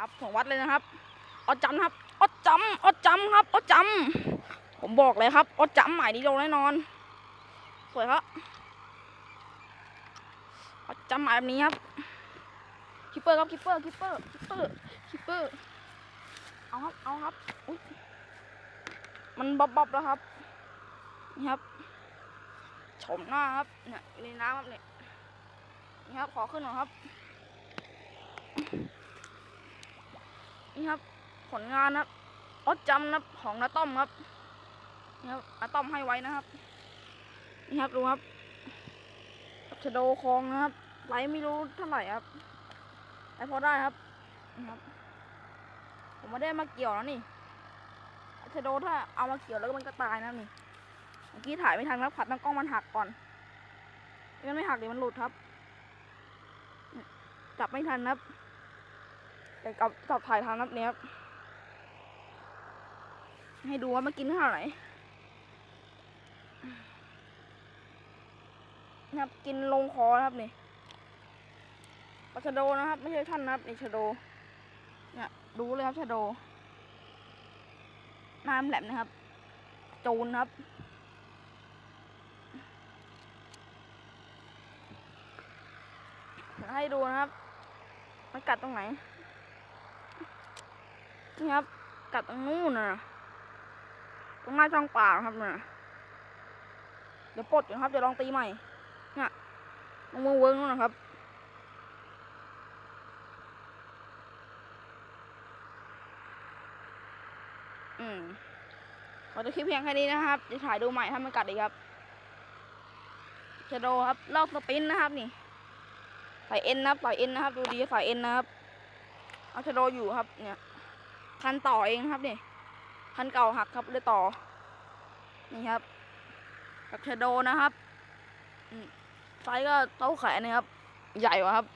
ครับของวัดเลยนะครับออดจำครับออดจำออดจำครับออดจำผมบอกเลยครับออดจำหมายนี้โดนแน่นอนสวยครับออดจำหมายแบบนี้ครับคิปเปอร์ครับคิปเปอร์คิปเปอร์คิปเปอร์คิปเปอร์เอาครับเอาครับมันบ๊อบบ๊อบแล้วครับนี่ครับชมหน้าครับเนี่ยในน้ำครับเนี่ยนี่ครับขอขึ้นหน่อยครับ นี่ครับ ผลงานนะครับอดจำนะครับของนาต้อมครับนี่ครับนาต้อมให้ไว้นะครับ นี่ครับดูครับกับชโดคองนะครับไลไม่รู้เท่าไหร่ครับแต่พอได้ครับนี่ครับ ผมไม่ได้มาเกี่ยวแล้วนี่ชโดถ้าเอามาเกี่ยวแล้วมันก็ตายนะนี่เมื่อกี้ถ่ายไม่ทันครับผัดตั้งกล้องมันหักก่อนมันไม่หักเดี๋ยวมันหลุดครับ จับไม่ทันครับ แต่กับกับถ่ายทางนับเนี้ยครับให้ดูว่ามากินข้าวไหนนะครับกินลงคอนะครับนี่ปลาชะโดนะครับ ไม่ใช่ท่านนะครับนี่ชะโดเนี่ยดูเลยครับชะโดน้ำแหลมนะครับโจนครับให้ดูนะครับ มันกัดตรงไหน นี่ครับ กัดตรงนู้นนะตรงหน้าช่องปากครับน่ะเดี๋ยวปลดอยู่ครับเดี๋ยวลองตีใหม่เนี่ยลงมือเวิร์กนู่นนะครับอืมขอจะคลิปเพียงแค่นี้นะครับ จะถ่ายดูใหม่ถ้ามันกัดอีกครับชโดครับลอกสปินนะครับนี่ใส่เอ็นนะครับใส่เอ็นนะครับ ดูดีใส่เอ็นนะครับ เอาชโดอยู่ครับเนี่ย คันต่อเองครับนี่คันเก่าหักครับเลยต่อ นี่ครับกับชโดนะครับไซส์ก็เต้าแขนนะครับ ใหญ่กว่าครับ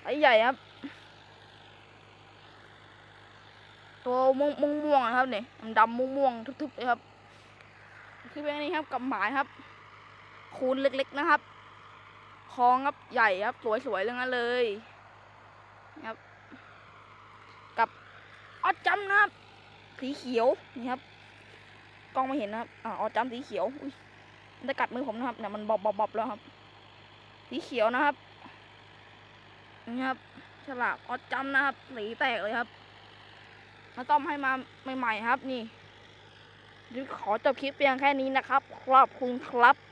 ไซส์ใหญ่ครับ ตัวม่วงม่วงงนะครับนี่ดำม่วงม่วงทึบๆเลยครับคือเป็นนี้ครับกับหมายครับ คูณเล็กๆนะครับคลองครับใหญ่ครับ สวยๆเรื่องนั้นเลยนะครับ ออดจำนะครับ สีเขียวนี่ครับกล้องไม่เห็นนะครับอ่าออดจำสีเขียวอุ้ยมันจะกัดมือผมนะครับเนี่ยมันบอบบอบๆแล้วครับ สีเขียวนะครับนี่ครับฉลากออดจำนะครับสีแตกเลยครับมาต้อมให้มาใหม่ๆครับ นี่ขอจบคลิปเพียงแค่นี้นะครับขอบคุณครับ